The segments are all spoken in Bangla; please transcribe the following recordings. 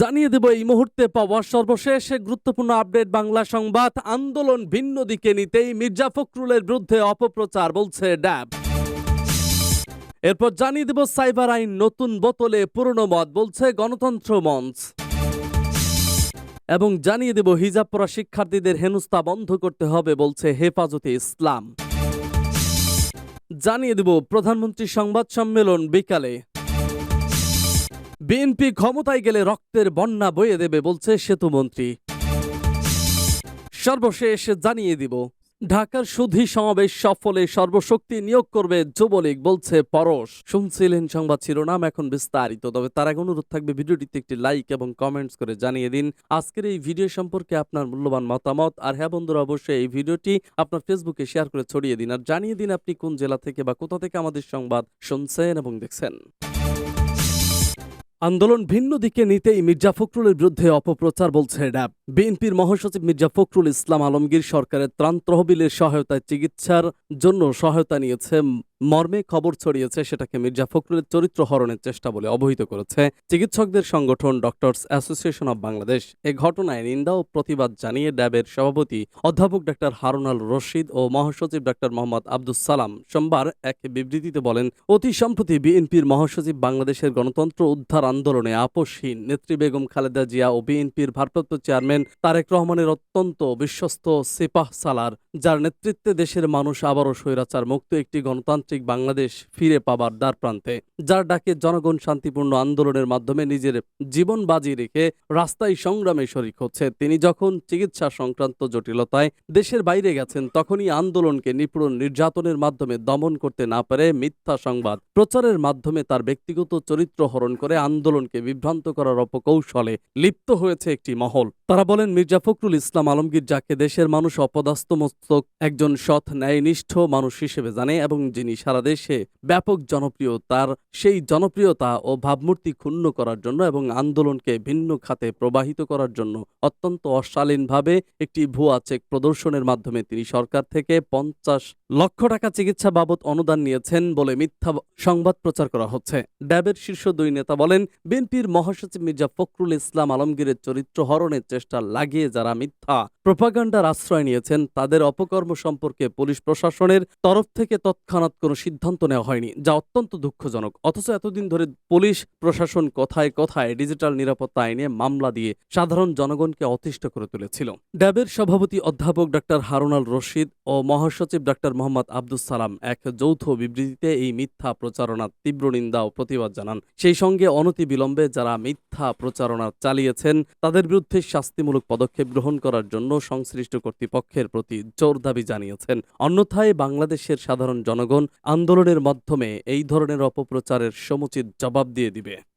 জানিয়ে দেব এই মুহূর্তে পাওয়া সর্বশেষ গুরুত্বপূর্ণ আপডেট বাংলা সংবাদ। আন্দোলন ভিন্ন দিকে নিতেই মির্জা ফখরুলের বিরুদ্ধে অপপ্রচার, বলছে ড্যাব। এরপর জানিয়ে দেব সাইবার আইন নতুন বোতলে পুরনো মত বলছে গণতন্ত্র মঞ্চ। এবং জানিয়ে দেব হিজাব পরা শিক্ষার্থীদের হেনস্থা বন্ধ করতে হবে, বলছে হেফাজতে ইসলাম। জানিয়ে দেব প্রধানমন্ত্রী সংবাদ সম্মেলন বিকালে। বিএনপি ক্ষমতায় গেলে রক্তের বন্যা বয়ে দেবে বলছে সেতুমন্ত্রী। সর্বশেষ জানিয়ে দিব, ঢাকার সুধি সমাবেশ সফলে সর্বশক্তি নিয়োগ করবে যুবলীগ বলছে পরশ। শুনছিলেন সংবাদ শিরোনাম, এখন বিস্তারিত। তবে তার আগে অনুরোধ থাকবে ভিডিওটিতে একটি লাইক এবং কমেন্টস করে জানিয়ে দিন। আজকের এই ভিডিও সম্পর্কে আপনার মূল্যবান মতামত। আর হ্যাঁ বন্ধুরা, অবশ্যই এই ভিডিওটি আপনার ফেসবুকে শেয়ার করে ছড়িয়ে দিন। আর জানিয়ে দিন আপনি কোন জেলা থেকে বা কোথা থেকে আমাদের সংবাদ শুনছেন এবং দেখছেন। আন্দোলন ভিন্ন দিকে নিতেই মির্জা ফখরুলের বিরুদ্ধে অপপ্রচার বলছে ড্যাব বিএনপির মহাসচিব মির্জা ফখরুল ইসলাম আলমগীর সরকারের ত্রাণ তহবিলের সহায়তায় চিকিৎসার জন্য সহায়তা নিয়েছে মর্মে খবর ছড়িয়েছে সেটাকে মির্জা ফখরুলের চরিত্র হরণের চেষ্টা বলে অবহিত করেছে চিকিৎসকদের সংগঠন ডক্টরস অ্যাসোসিয়েশন অব বাংলাদেশ। এ ঘটনায় নিন্দা ও প্রতিবাদ জানিয়ে ড্যাবের সভাপতি অধ্যাপক ডাক্তার হারুন আল রশিদ ও মহাসচিব ডাক্তার মোহাম্মদ আব্দুস সালাম সোমবার এক বিবৃতিতে বলেন, অতি সম্প্রতি বিএনপির মহাসচিব বাংলাদেশের গণতন্ত্র উদ্ধার আন্দোলনে আপোষহীন নেত্রী বেগম খালেদা জিয়া ও বিএনপির ভারপ্রাপ্ত চেয়ারম্যান তারেক রহমানের অত্যন্ত বিশ্বস্ত সিপাহ সালার, যার নেতৃত্বে দেশের মানুষ আবারও স্বৈরাচার মুক্ত একটি গণতান্ত্রিক বাংলাদেশ ফিরে পাবার দ্বার প্রান্তে, যার ডাকে জনগণ শান্তিপূর্ণ আন্দোলনের মাধ্যমে নিজের জীবন বাজি রেখে রাস্তায় সংগ্রামে শরিক হচ্ছে। তিনি যখন চিকিৎসা সংক্রান্ত জটিলতায় দেশের বাইরে গেছেন, তখনই আন্দোলনকে নিপুণ নির্যাতনের মাধ্যমে দমন করতে না পারে মিথ্যা সংবাদ। প্রচারের মাধ্যমে তার ব্যক্তিগত চরিত্র হরণ করে আন্দোলনকে বিভ্রান্ত করার অপকৌশলে লিপ্ত হয়েছে একটি মহল। তারা বলেন, মির্জা ফখরুল ইসলাম আলমগীর যাকে দেশের মানুষ অপদাস্ত মস্তক একজন সৎ ন্যায়নিষ্ঠ মানুষ হিসেবে জানে এবং যিনি সারা দেশে ব্যাপক জনপ্রিয় তার সেই জনপ্রিয়তা ও ভাবমূর্তি ক্ষুণ্ণ করার জন্য এবং আন্দোলনকে ভিন্ন খাতে প্রবাহিত করার জন্য অত্যন্ত অশালীনভাবে একটি ভুয়া চেক প্রদর্শনের মাধ্যমে তিনি সরকার থেকে পঞ্চাশ লক্ষ টাকা চিকিৎসা বাবদ অনুদান নিয়েছেন বলে মিথ্যা সংবাদ প্রচার করা হচ্ছে। ড্যাবের শীর্ষ দুই নেতা বলেন, বিএনপির মহাসচিব মির্জা ফখরুল ইসলাম আলমগীরের চরিত্র হরণের চেষ্টা লাগিয়ে যারা মিথ্যা প্রোপাগান্ডার আশ্রয় নিয়েছেন, তাদের অপকর্ম সম্পর্কে পুলিশ প্রশাসনের তরফ থেকে তৎক্ষণাৎ কোনো সিদ্ধান্ত নেওয়া হয়নি, যা অত্যন্ত দুঃখজনক। অথচ এতদিন ধরে পুলিশ, প্রশাসন কথায় কথায় ডিজিটাল নিরাপত্তা আইনে মামলা দিয়ে সাধারণ জনগণকে অতিষ্ঠ করে তুলেছিল। ড্যাবের সভাপতি অধ্যাপক ডাক্তার হারুনাল রশিদ ও মহাসচিব ডাক্তার মোহাম্মদ আব্দুস সালাম এক যৌথ বিবৃতিতে এই মিথ্যা প্রচারণার তীব্র নিন্দা ও প্রতিবাদ জানান। সেই সঙ্গে অনতি বিলম্বে যারা মিথ্যা প্রচারণা চালিয়েছেন, তাদের বিরুদ্ধে শাস্তিমূলক পদক্ষেপ গ্রহণ করার জন্য সংশ্লিষ্ট কর্তৃপক্ষের প্রতি জোর দাবি জানিয়েছেন। অন্যথায় বাংলাদেশের সাধারণ জনগণ আন্দোলনের মাধ্যমে এই ধরনের অপপ্রচারের সমুচিত জবাব দিয়ে দিবে।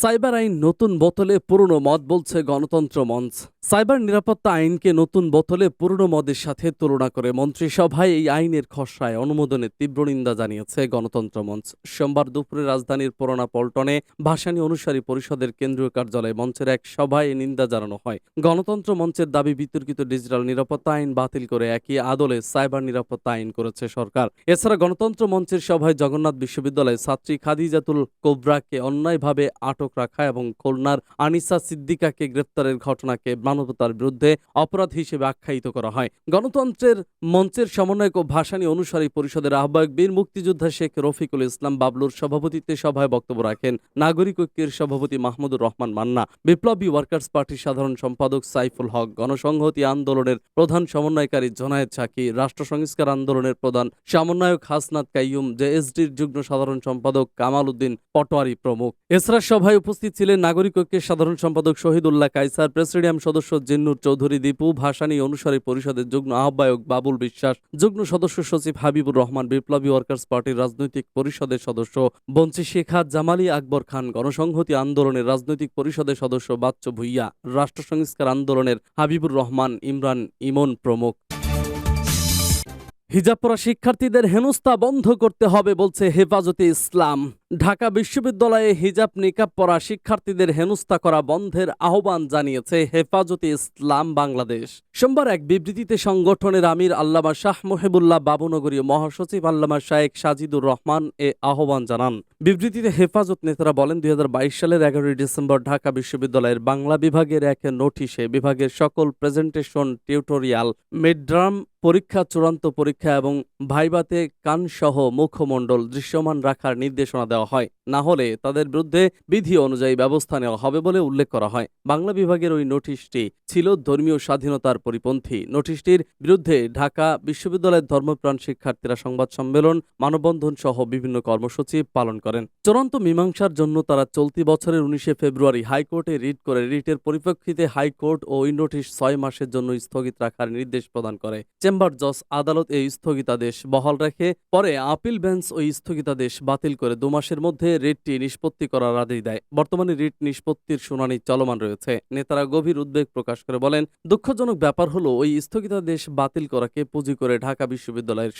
সাইবার আইন নতুন বোতলে পুরনো মত বলছে গণতন্ত্র মঞ্চ। সাইবার নিরাপত্তা আইনকে নতুন বোতলে পুরনো মদের সাথে তুলনা করে মন্ত্রিসভায় এই আইনের খসড়ায় অনুমোদনের তীব্র নিন্দা জানিয়েছে গণতন্ত্র মঞ্চ। সোমবার দুপুরে রাজধানীর পুরোনা পল্টনে ভাসানী অনুসারী পরিষদের কেন্দ্রীয় কার্যালয়ে মঞ্চের এক সভায় নিন্দা জানানো হয়। গণতন্ত্র মঞ্চের দাবি, বিতর্কিত ডিজিটাল নিরাপত্তা আইন বাতিল করে একই আদলে সাইবার নিরাপত্তা আইন করেছে সরকার। এছাড়া গণতন্ত্র মঞ্চের সভায় জগন্নাথ বিশ্ববিদ্যালয়ের ছাত্রী খাদিজাতুল কোবরাকে অন্যায়ভাবে আটক রাখা এবং খুলনার আনিসা সিদ্দিকাকে গ্রেপ্তারের ঘটনাকে মানবতার বিরুদ্ধে অপরাধ হিসেবে আখ্যায়িত করা হয়। গণতন্ত্রের মঞ্চের সমন্বয়ক ও ভাসানী অনুসারী পরিষদের আহ্বায়ক বীর মুক্তিযোদ্ধা শেখ রফিকুল ইসলাম বাবলুর সভাপতিত্বে সভায় বক্তব্য রাখেন নাগরিক ঐক্যের সভাপতি মাহমুদুর রহমান মান্না, বিপ্লবী ওয়ার্কার্স পার্টির সাধারণ সম্পাদক সাইফুল হক, গণসংহতি আন্দোলনের প্রধান সমন্বয়কারী জোনায়েদ সাকি, রাষ্ট্র সংস্কার আন্দোলনের প্রধান সমন্বয়ক হাসনাত কাইয়ুম, জেএসডির যুগ্ম সাধারণ সম্পাদক কামাল উদ্দিন পটোয়ারি প্রমুখ। এছাড়া সভায় উপস্থিত ছিলেন নাগরিক ঐক্যের সাধারণ সম্পাদক শহীদুল্লাহ কাইসার প্রেসিডিয়াম সদস্য জিন্নুর চৌধুরী দীপু, ভাসানী অনুসারী পরিষদের যুগ্ম আহ্বায়ক বাবুল বিশ্বাস, যুগ্ম সদস্য সচিব হাবিবুর রহমান, বিপ্লবী ওয়ার্কার্স পার্টির রাজনৈতিক পরিষদের সদস্য বঞ্চি শেখা জামালি আকবর খান, গণসংহতি আন্দোলনের রাজনৈতিক পরিষদের সদস্য বাচ্চু ভুইয়া, রাষ্ট্র সংস্কার আন্দোলনের হাবিবুর রহমান, ইমরান ইমন প্রমুখ। হিজাব পরা শিক্ষার্থীদের হেনস্থা বন্ধ করতে হবে বলছে হেফাজতে ইসলাম। ঢাকা বিশ্ববিদ্যালয়ে হিজাব নিকাব পরা শিক্ষার্থীদের হেনস্থা করা বন্ধের আহ্বান জানিয়েছে হেফাজতে ইসলাম বাংলাদেশ। সোমবার এক বিবৃতিতে সংগঠনের আমির আল্লামা শাহ মহিবুল্লাহ বাবুনগরীয় মহাসচিব আল্লামা শায়েক সাজিদুর রহমান এ আহ্বান জানান। বিবৃতিতে হেফাজত নেতারা বলেন, দুই হাজার বাইশ সালের এগারোই ডিসেম্বর ঢাকা বিশ্ববিদ্যালয়ের বাংলা বিভাগের এক নোটিশে বিভাগের সকল প্রেজেন্টেশন, টিউটোরিয়াল মিডড্রাম পরীক্ষা, চূড়ান্ত পরীক্ষা এবং ভাইবাতে কানসহ মুখমণ্ডল দৃশ্যমান রাখার নির্দেশনা দেওয়া হয়। না হলে তাদের বিরুদ্ধে বিধি অনুযায়ী ব্যবস্থা নেওয়া হবে বলে উল্লেখ করা হয়। বাংলা বিভাগের ওই নোটিশটি ছিল ধর্মীয় স্বাধীনতার পরিপন্থী। নোটিশটির বিরুদ্ধে ঢাকা বিশ্ববিদ্যালয়ের ধর্মপ্রাণ শিক্ষার্থীরা সংবাদ সম্মেলন, মানববন্ধন সহ বিভিন্ন কর্মসূচি পালন করেন। চূড়ান্ত মীমাংসার জন্য তারা চলতি বছরের উনিশে ফেব্রুয়ারি হাইকোর্টে রিট করে। রিটের পরিপ্রেক্ষিতে হাইকোর্ট ও ওই নোটিশ ছয় মাসের জন্য স্থগিত রাখার নির্দেশ প্রদান করে। চেম্বার জজ আদালত এই স্থগিতাদেশ বহাল রেখে পরে আপিল বেঞ্চ ওই স্থগিতাদেশ বাতিল করে দু মাসের মধ্যে রিটটি নিষ্পত্তি করার আদেশ দেয়। বর্তমানে রিট নিষ্পত্তির শুনানি চলমান রয়েছে। নেতারা গভীর উদ্বেগ প্রকাশ করে বলেন, দুঃখজনক ব্যাপার হলো, ওই স্থগিতাদেশ বাতিল করাকে পুঁজি করে ঢাকা বিশ্ববিদ্যালয়ের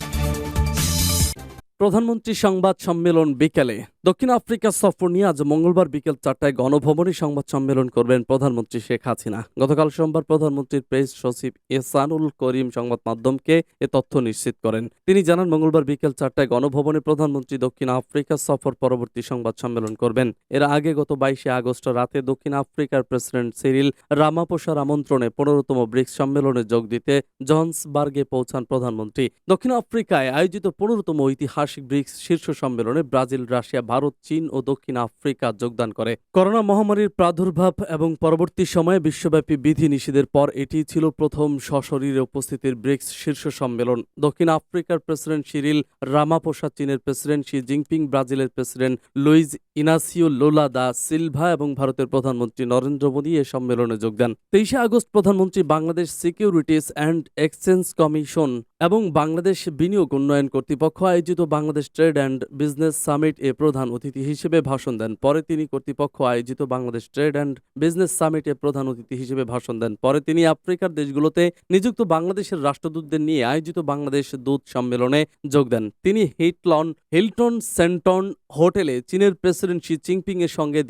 প্রধানমন্ত্রী সংবাদ সম্মেলন বিকেলে দক্ষিণ আফ্রিকা সফর নিয়ে আজ মঙ্গলবার বিকেল চারটায় গণভবনে সংবাদ সম্মেলন করবেন প্রধানমন্ত্রী শেখ হাসিনা। গতকাল সোমবার প্রধানমন্ত্রীর প্রেস সচিব এহসানুল করিম সংবাদ মাধ্যমকে এ তথ্য নিশ্চিত করেন। তিনি জানান, মঙ্গলবার বিকেল চারটায় গণভবনে প্রধানমন্ত্রী দক্ষিণ আফ্রিকা সফর পরবর্তী সংবাদ সম্মেলন করবেন। এর আগে গত বাইশে আগস্ট রাতে দক্ষিণ আফ্রিকার প্রেসিডেন্ট সিরিল রামাপোসার আমন্ত্রণে পনেরোতম ব্রিক্স সম্মেলনে যোগ দিতে জনসবার্গে পৌঁছান প্রধানমন্ত্রী। দক্ষিণ আফ্রিকায় আয়োজিত পনেরোতম ঐতিহাসিক ব্রিক্স শীর্ষ সম্মেলনে ব্রাজিল, রাশিয়া, ভারত, চীন ও দক্ষিণ আফ্রিকা যোগদান করে। করোনা মহামারীর প্রাদুর্ভাব এবং পরবর্তী সময়ে বিশ্বব্যাপী বিধি নিষেধের পর এটি ছিল প্রথম সশরীরে উপস্থিতির ব্রিক্স শীর্ষ সম্মেলন। দক্ষিণ আফ্রিকার প্রেসিডেন্ট শিরিল রামাপোসা, চীনের প্রেসিডেন্ট শি জিনপিং, ব্রাজিলের president Luiz Inacio Lula da Silva এবং ভারতের প্রধানমন্ত্রী নরেন্দ্র মোদী এ সম্মেলনে যোগ দেন। তেইশে আগস্ট প্রধানমন্ত্রী Bangladesh securities and exchange commission এবং বাংলাদেশ বিনিয়োগ উন্নয়ন কর্তৃপক্ষ আয়োজিত Bangladesh trade and business summit এ প্রধান অতিথি হিসেবে ভাষণ দেন। পরে তিনি কর্তৃপক্ষ আয়োজিত বাংলাদেশ ট্রেড অ্যান্ড বিজনেস সামিটে প্রধান অতিথি হিসেবে ভাষণ দেন। পরে তিনি আফ্রিকার দেশগুলোতে নিযুক্ত বাংলাদেশের রাষ্ট্রদূতদের নিয়ে আয়োজিত বাংলাদেশ দূত সম্মেলনে যোগ দেন। তিনি হিটলন, হিলটন সেন্টন হোটেলে চীনের প্রেসিডেন্ট শি জিনপিং এর সঙ্গে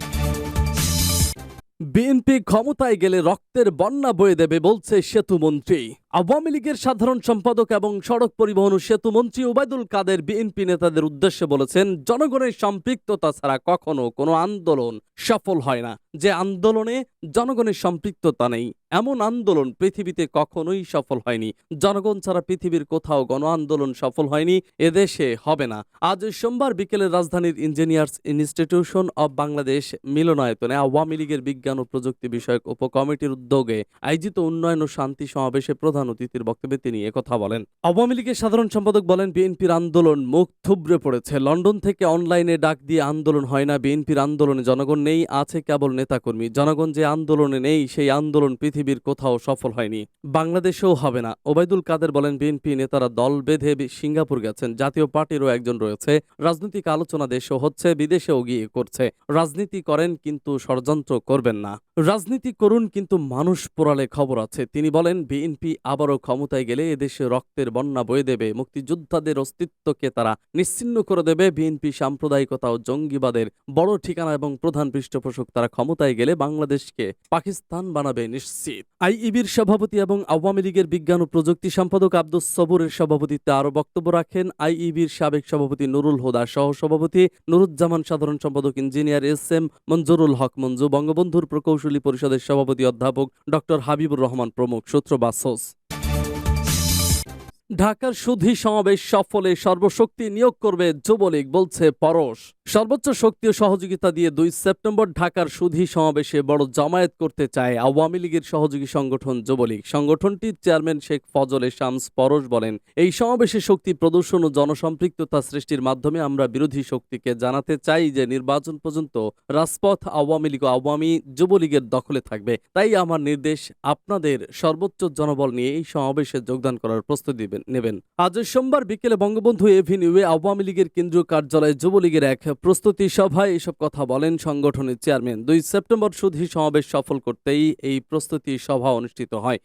বিএনপি ক্ষমতায় গেলে রক্তের বন্যা বয়ে দেবে বলছে সেতুমন্ত্রী। আওয়ামী লীগের সাধারণ সম্পাদক এবং সড়ক পরিবহন ও সেতুমন্ত্রী ওবায়দুল কাদের বিএনপি নেতাদের উদ্দেশ্যে বলেছেন, জনগণের সম্পৃক্ততা ছাড়া কখনো কোনো আন্দোলন সফল হয় না। যে আন্দোলনে জনগণের সম্পৃক্ততা নেই, এমন আন্দোলন পৃথিবীতে কখনোই সফল হয়নি। জনগণ ছাড়া পৃথিবীর কোথাও গণ আন্দোলন সফল হয়নি, এদেশে হবে না। আজ সোমবার বিকেলে রাজধানীর ইঞ্জিনিয়ার্স ইনস্টিটিউশন অব বাংলাদেশ মিলনায়তনে আওয়ামী লীগের বিজ্ঞান ও প্রযুক্তি বিষয়ক উপকমিটির উদ্যোগে আয়োজিত উন্নয়ন ও শান্তি সমাবেশে প্রধান অতিথির বক্তব্যে তিনি একথা বলেন। আওয়ামী লীগের সাধারণ সম্পাদক বলেন, বিএনপির আন্দোলন মুখ থুবড়ে পড়েছে। লন্ডন থেকে অনলাইনে ডাক দিয়ে আন্দোলন হয় না। বিএনপির আন্দোলনে জনগণ নেই, আছে কেবল নেতাকর্মী। জনগণ যে আন্দোলনে নেই, সেই আন্দোলন পৃথিবীর কোথাও সফল হয়নি। বাংলাদেশেও হবে না। ওবায়দুল কাদের বলেন, বিএনপি নেতারা দল বেঁধে সিঙ্গাপুর গেছেন। জাতীয় পার্টিরও একজন রয়েছে। রাজনৈতিক আলোচনা দেশেও হচ্ছে, বিদেশেও গিয়ে করছে। রাজনীতি করেন, কিন্তু ষড়যন্ত্র করবেন না। রাজনীতি করুন, কিন্তু মানুষ পোড়ালে খবর আছে। তিনি বলেন, বিএনপি আবারও ক্ষমতায় গেলে এদেশে রক্তের বন্যা বয়ে দেবে। মুক্তিযোদ্ধাদের অস্তিত্বকে তারা নিশ্চিন্ন করে দেবে। বিএনপি সাম্প্রদায়িকতা ও জঙ্গিবাদের বড় ঠিকানা এবং প্রধান পৃষ্ঠপোষক তারা ক্ষমতায় গেলে বাংলাদেশকে পাকিস্তান বানাবে নিশ্চিত। আইইবির সভাপতি এবং আওয়ামী লীগের বিজ্ঞান ও প্রযুক্তি সম্পাদক আব্দুস সবুরের সভাপতিত্বে আরও বক্তব্য রাখেন আইইবির সাবেক সভাপতি নুরুল হুদা সহ সভাপতি নুরুজ্জামান সাধারণ সম্পাদক engineer S M Manjurul Haque Manju, বঙ্গবন্ধুর প্রকৌশলী পরিষদের সভাপতি অধ্যাপক ড হাবিবুর রহমান প্রমুখ সূত্র বাসস ঢাকার সুধী সমাবেশ সফলে সর্বশক্তি নিয়োগ করবে যুবলীগ বলছে পরশ সর্বোচ্চ শক্তি ও সহযোগিতা দিয়ে দুই সেপ্টেম্বর ঢাকার সুধী সমাবেশে বড় জামায়াত করতে চায় আওয়ামী লীগের সহযোগী সংগঠন যুবলীগ। সংগঠনটির চেয়ারম্যান শেখ ফজল শামস পরশ বলেন, এই সমাবেশে শক্তি প্রদর্শন ও জনসম্পৃক্ততা সৃষ্টির মাধ্যমে আমরা বিরোধী শক্তিকে জানাতে চাই যে নির্বাচন পর্যন্ত রাজপথ আওয়ামী লীগ আওয়ামী যুবলীগের দখলে থাকবে। তাই আমার নির্দেশ, আপনাদের সর্বোচ্চ জনবল নিয়ে এই সমাবেশে যোগদান করার প্রস্তুতি নেবেন। আজ সোমবার বিকেলে বঙ্গবন্ধু এভিনিউয়ে আওয়ামী লীগের কেন্দ্রীয় কার্যালয়ে যুবলীগের এক প্রস্তুতি সভায় এসব কথা বলেন সংগঠনের চেয়ারম্যান। দুই সেপ্টেম্বর সুধী সমাবেশ সফল করতেই এই প্রস্তুতি সভা অনুষ্ঠিত হয়।